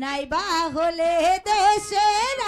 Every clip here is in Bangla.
নাইবা হলে দেশের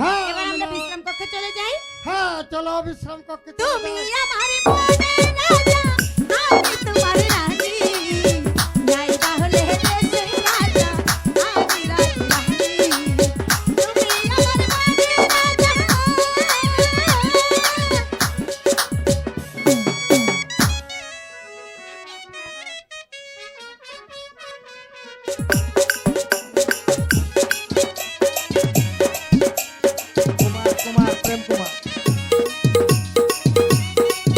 হ্যাঁ এবার আমরা মানে- বিশ্রাম কক্ষে চলে যাই। হ্যাঁ চলো বিশ্রাম কক্ষে তুমি আমার মনে রাজা